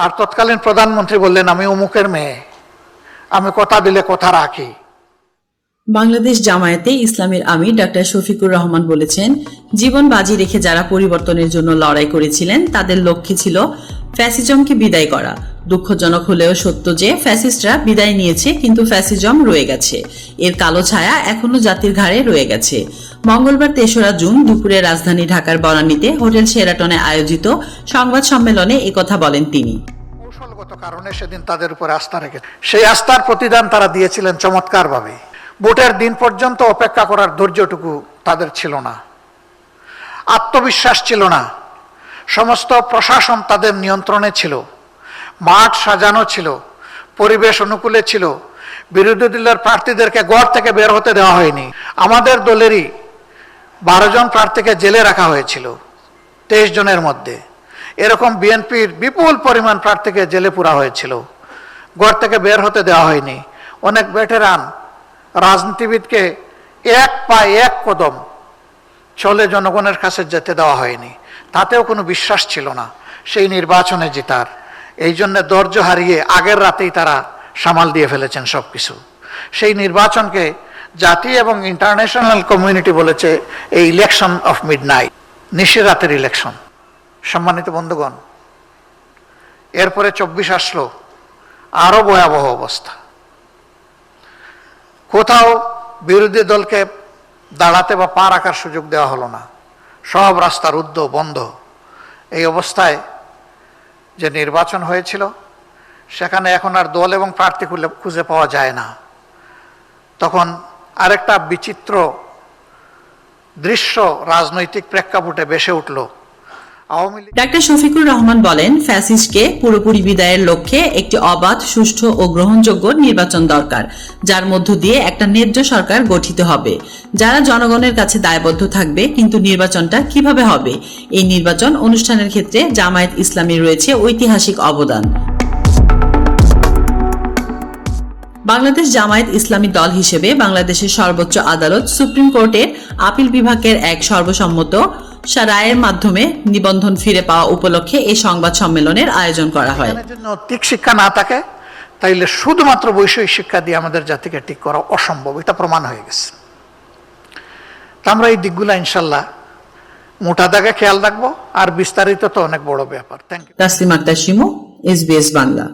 আর তৎকালীন প্রধানমন্ত্রী বললেন, আমি অমুকের মেয়ে। আমি কথা দিলে কথা রাখি। বাংলাদেশ জামায়াতে ইসলামের আমির ডাক্তার শফিকুর রহমান বলেছেন, জীবন বাজি রেখে যারা পরিবর্তনের জন্য লড়াই করেছিলেন, তাদের লক্ষ্যে ছিল ফ্যাসিজমকে বিদায় করা। দুঃখজনক হলেও সত্য যে ফ্যাসিস্টরা বিদায় নিয়েছে, কিন্তু ফ্যাসিজম রয়ে গেছে। এর কালো ছায়া এখনও জাতির ঘাড়ে রয়ে গেছে। মঙ্গলবার তেসরা জুন দুপুরে রাজধানী ঢাকার বনানীতে হোটেল শেরাটনে আয়োজিত সংবাদ সম্মেলনে একথা বলেন তিনি। কৌশলগত কারণে সেদিন তাদের উপরে আস্থা রেখে সেই আস্থার প্রতিদান তারা দিয়েছিলেন চমৎকারভাবে। ভোটের দিন পর্যন্ত অপেক্ষা করার ধৈর্যটুকু তাদের ছিল না। আত্মবিশ্বাস ছিল না। সমস্ত প্রশাসন তাদের নিয়ন্ত্রণে ছিল। মাঠ সাজানো ছিল, পরিবেশ অনুকূলে ছিল, বিরোধী দলের প্রার্থীদেরকে গড় থেকে বের হতে দেওয়া হয়নি। আমাদের দলেরই বারো জন প্রার্থীকে জেলে রাখা হয়েছিল, তেইশ জনের মধ্যে। এরকম বিএনপির বিপুল পরিমাণ প্রার্থীকে জেলে পুরা হয়েছিল গড় থেকে বের হতে দেওয়া হয়নি। অনেক ভেটেরান রাজনীতিবিদকে এক পা এক কদম চলে জনগণের কাছে যেতে দেওয়া হয়নি। তাতেও কোনো বিশ্বাস ছিল না, সেই নির্বাচনে জিতার। এই জন্য ধৈর্য হারিয়ে আগের রাতেই তারা সামাল দিয়ে ফেলেছেন সব কিছু সেই নির্বাচনকে জাতি এবং ইন্টারন্যাশনাল কমিউনিটি বলেছে এই ইলেকশন অফ মিড নাইট রাতের ইলেকশন সম্মানিত বন্ধুগণ, এরপরে চব্বিশ আসলো আরও ভয়াবহ অবস্থা। কোথাও বিরোধী দলকে দাঁড়াতে বা পা রাখার সুযোগ দেওয়া হলো না। সব রাস্তার উদ্য বন্ধ। এই অবস্থায় যে নির্বাচন হয়েছিল, সেখানে এখন আর দল এবং প্রার্থী খুঁজে পাওয়া যায় না। তখন আরেকটা বিচিত্র দৃশ্য রাজনৈতিক প্রেক্ষাপটে বেসে উঠল। ডাক্তার শফিকুর রহমান বলেন, ফ্যাসিস্টকে পুরোপুরি বিদায়ের লক্ষ্যে একটি অবাধ, সুষ্ঠু ও গ্রহণযোগ্য নির্বাচন দরকার, যার মধ্য দিয়ে একটা ন্যায্য সরকার গঠিত হবে। যারা জনগণের কাছে দায়বদ্ধ থাকবে, কিন্তু নির্বাচনটা কীভাবে হবে? এই নির্বাচন অনুষ্ঠানের ক্ষেত্রে জামায়াত ইসলামী রয়েছে ঐতিহাসিক অবদান। বাংলাদেশ জামায়াত ইসলামী দল হিসেবে বাংলাদেশের সর্বোচ্চ আদালত সুপ্রিম কোর্টের আপিল বিভাগের এক সর্বসম্মত রায়ের মাধ্যমে নিবন্ধন ফিরে পাওয়া উপলক্ষে এই সংবাদ সম্মেলনের আয়োজন করা হয়। নৈতিক শিক্ষা না থাকে তাইলে শুধুমাত্র বৈষয়িক শিক্ষা দিয়ে আমাদের জাতিকে ঠিক করা অসম্ভব এটা প্রমাণ হয়ে গেছে। আমরা এই দিকগুলো ইনশাল্লাহ মোটা দাগে খেয়াল রাখব আর বিস্তারিত তো অনেক বড় ব্যাপার। Thank you Taslim Akhtar Shimu SBS Bangla.